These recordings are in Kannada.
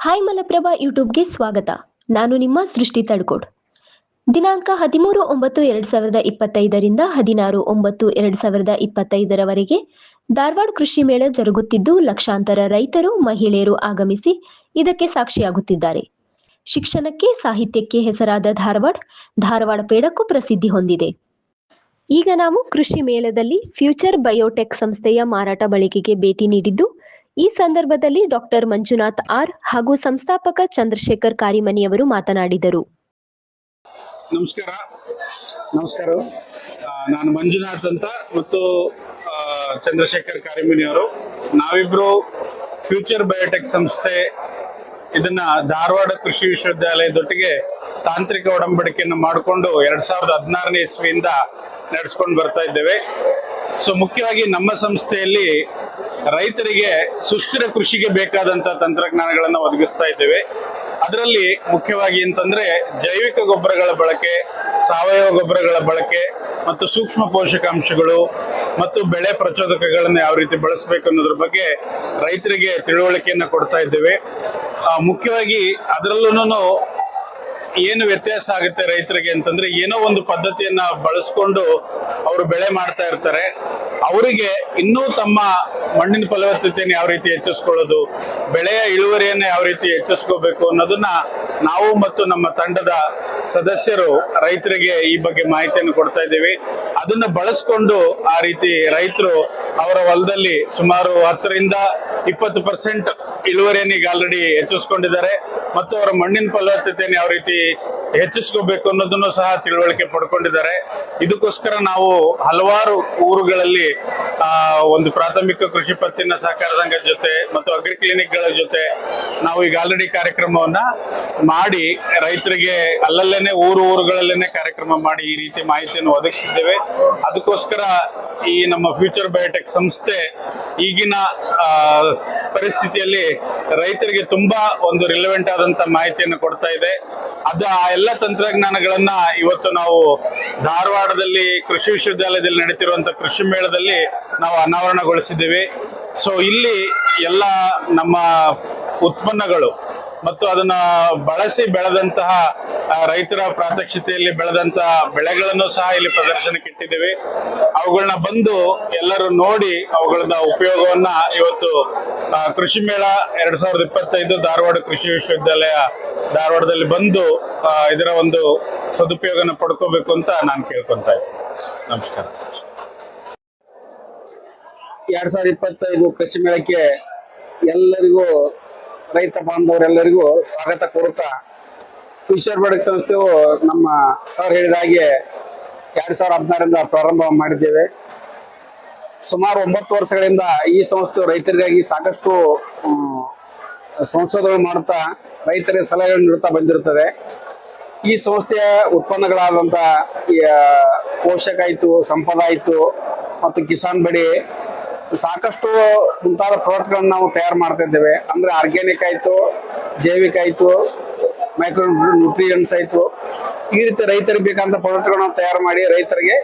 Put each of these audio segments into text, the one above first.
ಹಾಯ್ ಮಲಪ್ರಭಾ ಯೂಟ್ಯೂಬ್ಗೆ ಸ್ವಾಗತ. ನಾನು ನಿಮ್ಮ ಸೃಷ್ಟಿ ತಡ್ಕೋಡ್. ದಿನಾಂಕ ಹದಿಮೂರು ಒಂಬತ್ತು ಎರಡ್ ಸಾವಿರದ ಇಪ್ಪತ್ತೈದರಿಂದ ಹದಿನಾರು ಒಂಬತ್ತು ಎರಡ್ ಸಾವಿರದ ಇಪ್ಪತ್ತೈದರವರೆಗೆ ಧಾರವಾಡ ಕೃಷಿ ಮೇಳ ಜರುಗುತ್ತಿದ್ದು ಲಕ್ಷಾಂತರ ರೈತರು, ಮಹಿಳೆಯರು ಆಗಮಿಸಿ ಇದಕ್ಕೆ ಸಾಕ್ಷಿಯಾಗುತ್ತಿದ್ದಾರೆ. ಶಿಕ್ಷಣಕ್ಕೆ, ಸಾಹಿತ್ಯಕ್ಕೆ ಹೆಸರಾದ ಧಾರವಾಡ ಧಾರವಾಡ ಪೇಡಕ್ಕೂ ಪ್ರಸಿದ್ಧಿ ಹೊಂದಿದೆ. ಈಗ ನಾವು ಕೃಷಿ ಮೇಳದಲ್ಲಿ ಫ್ಯೂಚರ್ ಬಯೋಟೆಕ್ ಸಂಸ್ಥೆಯ ಮಾರಾಟ ಬಳಕೆಗೆ ಭೇಟಿ ನೀಡಿದ್ದು ಈ ಸಂದರ್ಭದಲ್ಲಿ ಡಾಕ್ಟರ್ ಮಂಜುನಾಥ್ ಆರ್ ಹಾಗೂ ಸಂಸ್ಥಾಪಕ ಚಂದ್ರಶೇಖರ್ ಕಾರಿಮನಿಯವರು ಮಾತನಾಡಿದರು. ನಮಸ್ಕಾರ. ನಮಸ್ಕಾರ. ನಾನು ಮಂಜುನಾಥ್ ಅಂತ ಮತ್ತು ಚಂದ್ರಶೇಖರ್ ಕಾರಿಮನಿ ಅವರು ನಾವಿಬ್ರು ಫ್ಯೂಚರ್ ಬಯೋಟೆಕ್ ಸಂಸ್ಥೆ, ಇದನ್ನ ಧಾರವಾಡ ಕೃಷಿ ವಿಶ್ವವಿದ್ಯಾಲಯದೊಟ್ಟಿಗೆ ತಾಂತ್ರಿಕ ಒಡಂಬಡಿಕೆಯನ್ನು ಮಾಡಿಕೊಂಡು ಎರಡ್ ಸಾವಿರದ ಹದಿನಾರನೇ ಇಸ್ವಿಯಿಂದ ನಡೆಸ್ಕೊಂಡು ಬರ್ತಾ ಇದ್ದೇವೆ. ಸೊ ಮುಖ್ಯವಾಗಿ ನಮ್ಮ ಸಂಸ್ಥೆಯಲ್ಲಿ ರೈತರಿಗೆ ಸುಸ್ಥಿರ ಕೃಷಿಗೆ ಬೇಕಾದಂತ ತಂತ್ರಜ್ಞಾನಗಳನ್ನು ಒದಗಿಸ್ತಾ ಇದ್ದೇವೆ. ಅದರಲ್ಲಿ ಮುಖ್ಯವಾಗಿ ಅಂತಂದ್ರೆ ಜೈವಿಕ ಗೊಬ್ಬರಗಳ ಬಳಕೆ, ಸಾವಯವ ಗೊಬ್ಬರಗಳ ಬಳಕೆ ಮತ್ತು ಸೂಕ್ಷ್ಮ ಪೋಷಕಾಂಶಗಳು ಮತ್ತು ಬೆಳೆ ಪ್ರಚೋದಕಗಳನ್ನು ಯಾವ ರೀತಿ ಬಳಸಬೇಕು ಅನ್ನೋದ್ರ ಬಗ್ಗೆ ರೈತರಿಗೆ ತಿಳುವಳಿಕೆಯನ್ನು ಕೊಡ್ತಾ ಇದ್ದೇವೆ. ಮುಖ್ಯವಾಗಿ ಅದರಲ್ಲೂ ಏನು ವ್ಯತ್ಯಾಸ ಆಗುತ್ತೆ ರೈತರಿಗೆ ಅಂತಂದ್ರೆ ಏನೋ ಒಂದು ಪದ್ಧತಿಯನ್ನ ಬಳಸ್ಕೊಂಡು ಅವರು ಬೆಳೆ ಮಾಡ್ತಾ ಇರ್ತಾರೆ. ಅವರಿಗೆ ಇನ್ನೂ ತಮ್ಮ ಮಣ್ಣಿನ ಫಲವತ್ತತೆಯನ್ನು ಯಾವ ರೀತಿ ಹೆಚ್ಚಿಸ್ಕೊಳ್ಳೋದು, ಬೆಳೆಯ ಇಳುವರಿಯನ್ನು ಯಾವ ರೀತಿ ಹೆಚ್ಚಿಸ್ಕೋಬೇಕು ಅನ್ನೋದನ್ನ ನಾವು ಮತ್ತು ನಮ್ಮ ತಂಡದ ಸದಸ್ಯರು, ರೈತರಿಗೆ ಈ ಬಗ್ಗೆ ಮಾಹಿತಿಯನ್ನು ಕೊಡ್ತಾ ಇದ್ದೀವಿ. ಅದನ್ನ ಬಳಸ್ಕೊಂಡು ಆ ರೀತಿ ರೈತರು ಅವರ ಹೊಲದಲ್ಲಿ ಸುಮಾರು ಹತ್ತರಿಂದ ಇಪ್ಪತ್ತು ಪರ್ಸೆಂಟ್ ಇಳುವರಿಯನ್ನು ಈಗ ಆಲ್ರೆಡಿ ಹೆಚ್ಚಿಸ್ಕೊಂಡಿದ್ದಾರೆ ಮತ್ತು ಅವರ ಮಣ್ಣಿನ ಫಲವತ್ತತೆಯನ್ನು ಯಾವ ರೀತಿ ಹೆಚ್ಚಿಸ್ಕೋಬೇಕು ಅನ್ನೋದನ್ನು ಸಹ ತಿಳುವಳಿಕೆ ಪಡ್ಕೊಂಡಿದ್ದಾರೆ. ಇದಕ್ಕೋಸ್ಕರ ನಾವು ಹಲವಾರು ಊರುಗಳಲ್ಲಿ ಒಂದು ಪ್ರಾಥಮಿಕ ಕೃಷಿ ಪತ್ತಿನ ಸಹಕಾರ ಸಂಘದ ಜೊತೆ ಮತ್ತು ಅಗ್ರಿ ಕ್ಲಿನಿಕ್ಗಳ ಜೊತೆ ನಾವು ಈಗ ಆಲ್ರೆಡಿ ಕಾರ್ಯಕ್ರಮವನ್ನ ಮಾಡಿ ರೈತರಿಗೆ ಅಲ್ಲಲ್ಲೇನೆ ಊರು ಊರುಗಳಲ್ಲೇನೆ ಕಾರ್ಯಕ್ರಮ ಮಾಡಿ ಈ ರೀತಿ ಮಾಹಿತಿಯನ್ನು ಒದಗಿಸಿದ್ದೇವೆ. ಅದಕ್ಕೋಸ್ಕರ ಈ ನಮ್ಮ ಫ್ಯೂಚರ್ ಬಯೋಟೆಕ್ ಸಂಸ್ಥೆ ಈಗಿನ ಪರಿಸ್ಥಿತಿಯಲ್ಲಿ ರೈತರಿಗೆ ತುಂಬಾ ಒಂದು ರಿಲೆವೆಂಟ್ ಆದಂತ ಮಾಹಿತಿಯನ್ನು ಕೊಡ್ತಾ ಇದೆ. ಅದು ಆ ಎಲ್ಲ ತಂತ್ರಜ್ಞಾನಗಳನ್ನ ಇವತ್ತು ನಾವು ಧಾರವಾಡದಲ್ಲಿ ಕೃಷಿ ವಿಶ್ವವಿದ್ಯಾಲಯದಲ್ಲಿ ನಡೀತಿರುವಂತ ಕೃಷಿ ಮೇಳದಲ್ಲಿ ನಾವು ಅನಾವರಣಗೊಳಿಸಿದ್ದೇವೆ. ಸೊ ಇಲ್ಲಿ ಎಲ್ಲ ನಮ್ಮ ಉತ್ಪನ್ನಗಳು ಮತ್ತು ಅದನ್ನ ಬಳಸಿ ಬೆಳೆದಂತಹ ರೈತರ ಪ್ರಾತ್ಯಕ್ಷತೆಯಲ್ಲಿ ಬೆಳೆದಂತ ಬೆಳೆಗಳನ್ನು ಸಹ ಇಲ್ಲಿ ಪ್ರದರ್ಶನಕ್ಕೆ ಇಟ್ಟಿದ್ದೇವೆ. ಅವುಗಳನ್ನ ಬಂದು ಎಲ್ಲರೂ ನೋಡಿ ಅವುಗಳನ್ನ ಉಪಯೋಗವನ್ನ ಇವತ್ತು ಕೃಷಿ ಮೇಳ ಎರಡ್ ಸಾವಿರದ ಇಪ್ಪತ್ತೈದು ಧಾರವಾಡ ಕೃಷಿ ವಿಶ್ವವಿದ್ಯಾಲಯ ಧಾರವಾಡದಲ್ಲಿ ಬಂದು ಇದರ ಒಂದು ಸದುಪಯೋಗನ ಪಡ್ಕೋಬೇಕು ಅಂತ ನಾನು ಕೇಳ್ಕೊಂತ ಇದ್ದೀನಿ ನಮಸ್ಕಾರ. ಎರಡ್ ಸಾವಿರದ ಇಪ್ಪತ್ತೈದು ಕೃಷಿ ಮೇಳಕ್ಕೆ ಎಲ್ಲರಿಗೂ, ರೈತ ಬಾಂಧವರೆಲ್ಲರಿಗೂ ಸ್ವಾಗತ ಕೋರುತ್ತಾ ಫ್ಯೂಚರ್ ಬಡಕ್ ಸಂಸ್ಥೆಯು ನಮ್ಮ ಸರ್ ಹೇಳಿದ ಹಾಗೆ ಎರಡ್ ಸಾವಿರದ ಹದಿನಾರರಿಂದ ಪ್ರಾರಂಭ ಮಾಡಿದ್ದೇವೆ. ಸುಮಾರು ಒಂಬತ್ತು ವರ್ಷಗಳಿಂದ ಈ ಸಂಸ್ಥೆಯು ರೈತರಿಗಾಗಿ ಸಾಕಷ್ಟು ಸಂಶೋಧನೆ ಮಾಡುತ್ತಾ ರೈತರಿಗೆ ಸಲಹೆಗಳನ್ನು ನೀಡುತ್ತಾ ಬಂದಿರುತ್ತದೆ. ಈ ಸಂಸ್ಥೆಯ ಉತ್ಪನ್ನಗಳಾದಂಥ ಪೋಷಕ ಆಯಿತು, ಸಂಪದ ಆಯಿತು ಮತ್ತು ಕಿಸಾನ್ ಬಡಿ ಸಾಕಷ್ಟು ಮುಂತಾದ ಪ್ರಾಡಕ್ಟ್ಗಳನ್ನು ನಾವು ತಯಾರು ಮಾಡ್ತಾ ಇದ್ದೇವೆ. ಅಂದ್ರೆ ಆರ್ಗ್ಯಾನಿಕ್ ಆಯಿತು, ಜೈವಿಕ ಆಯಿತು ಮೈಕ್ರೋ ನ್ಯೂಟ್ರಿಯನ್ಸ್ ಆಯಿತು. ಈ ರೀತಿ ರೈತರಿಗೆ ಬೇಕಾದಂಥ ಪ್ರಾಡಕ್ಟ್ಗಳನ್ನ ತಯಾರು ಮಾಡಿ ರೈತರಿಗೆ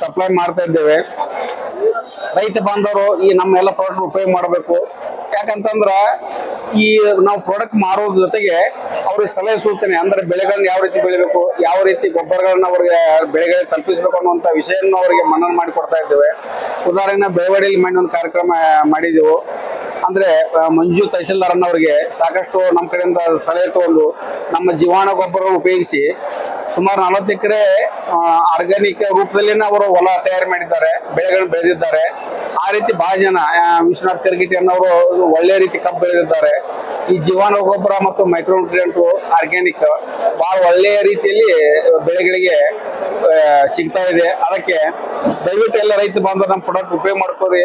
ಸಪ್ಲೈ ಮಾಡ್ತಾ ಇದ್ದೇವೆ. ರೈತ ಬಾಂಧವರು ಈ ನಮ್ಮ ಎಲ್ಲ ಪ್ರಾಡಕ್ಟ್ ಉಪಯೋಗ ಮಾಡಬೇಕು. ಯಾಕಂತಂದ್ರ ಈ ನಾವು ಪ್ರಾಡಕ್ಟ್ ಮಾರೋದ್ರ ಜೊತೆಗೆ ಅವ್ರಿಗೆ ಸಲಹೆ ಸೂಚನೆ ಅಂದ್ರೆ ಬೆಳೆಗಳನ್ನ ಯಾವ ರೀತಿ ಬೆಳಿಬೇಕು, ಯಾವ ರೀತಿ ಗೊಬ್ಬರಗಳನ್ನ ಅವ್ರಿಗೆ ಬೆಳೆಗಳಿಗೆ ತಲುಪಿಸಬೇಕು ಅನ್ನುವಂತ ವಿಷಯವನ್ನು ಅವರಿಗೆ ಮನನ ಮಾಡಿ ಕೊಡ್ತಾ ಇದ್ದೇವೆ. ಉದಾಹರಣೆ ಬೆಳವಡಿಯಲ್ಲಿ ಮಾಡಿ ಒಂದು ಕಾರ್ಯಕ್ರಮ ಮಾಡಿದೆವು. ಅಂದ್ರೆ ಮಂಜು ತಹಸೀಲ್ದಾರ್ ಸಾಕಷ್ಟು ನಮ್ಮ ಕಡೆಯಿಂದ ಸಲಹೆ ತಗೊಂಡು ನಮ್ಮ ಜೀವಾಣು ಗೊಬ್ಬರ ಉಪಯೋಗಿಸಿ ಸುಮಾರು ನಲವತ್ತು ಎಕರೆ ಆರ್ಗ್ಯಾನಿಕ್ ರೂಪದಲ್ಲಿನ ಅವರು ಹೊಲ ತಯಾರು ಮಾಡಿದ್ದಾರೆ, ಬೆಳೆಗಳು ಬೆಳೆದಿದ್ದಾರೆ. ಆ ರೀತಿ ಬಹಳ ಜನ ವಿಶ್ವನಾಥ್ ಕರ್ಗಿಟಿ ಅನ್ನೋರು ಒಳ್ಳೆ ರೀತಿ ಕಬ್ಬು ಬೆಳೆದಿದ್ದಾರೆ. ಈ ಜೀವಾಣು ಗೊಬ್ಬರ ಮತ್ತು ಮೈಕ್ರೋನ್ಯೂಟ್ರಿಯೆಂಟ್ ಆರ್ಗ್ಯಾನಿಕ್ ಬಹಳ ಒಳ್ಳೆಯ ರೀತಿಯಲ್ಲಿ ಬೆಳೆಗಳಿಗೆ ಸಿಗ್ತಾ ಇದೆ. ಅದಕ್ಕೆ ದಯವಿಟ್ಟು ಎಲ್ಲ ರೈತ ಬಂದು ನಮ್ಮ ಪ್ರಾಡಕ್ಟ್ ಉಪಯೋಗ ಮಾಡ್ಕೋರಿ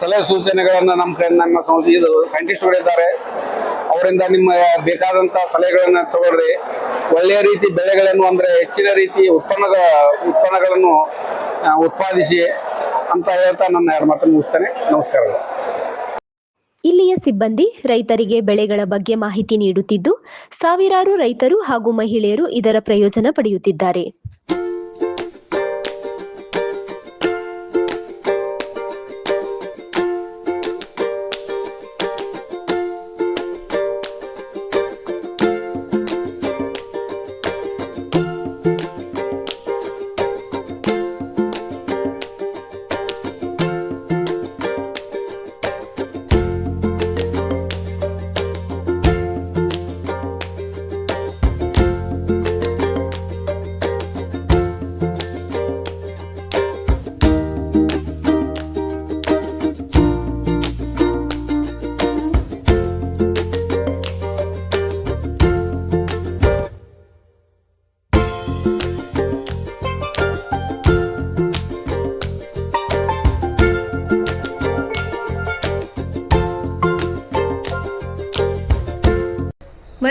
ಸಲಹೆ ಸೂಚನೆಗಳನ್ನ ನಮ್ಮ ನಮ್ಮ ಸಂಸ್ಥೆ ಇದು ಸೈಂಟಿಸ್ಟ್ಗಳಿದ್ದಾರೆ ಅವರಿಂದ ನಿಮ್ಮ ಬೇಕಾದಂತ ಸಲಹೆಗಳನ್ನ ತಗೊಳ್ರಿ. ಒಳ್ಳೆಯ ರೀತಿ ಬೆಳೆಗಳನ್ನು ಅಂದ್ರೆ ಹೆಚ್ಚಿನ ರೀತಿ ಉತ್ಪನ್ನದ ಉತ್ಪನ್ನಗಳನ್ನು ಉತ್ಪಾದಿಸಿ ಅಂತ ಹೇಳ್ತಾ ನನ್ನ ಮಾತನ್ನು ಮುಗಿಸ್ತೇನೆ. ನಮಸ್ಕಾರ. ಇಲ್ಲಿಯ ಸಿಬ್ಬಂದಿ ರೈತರಿಗೆ ಬೆಳೆಗಳ ಬಗ್ಗೆ ಮಾಹಿತಿ ನೀಡುತ್ತಿದ್ದು, ಸಾವಿರಾರು ರೈತರು ಹಾಗೂ ಮಹಿಳೆಯರು ಇದರ ಪ್ರಯೋಜನ ಪಡೆಯುತ್ತಿದ್ದಾರೆ.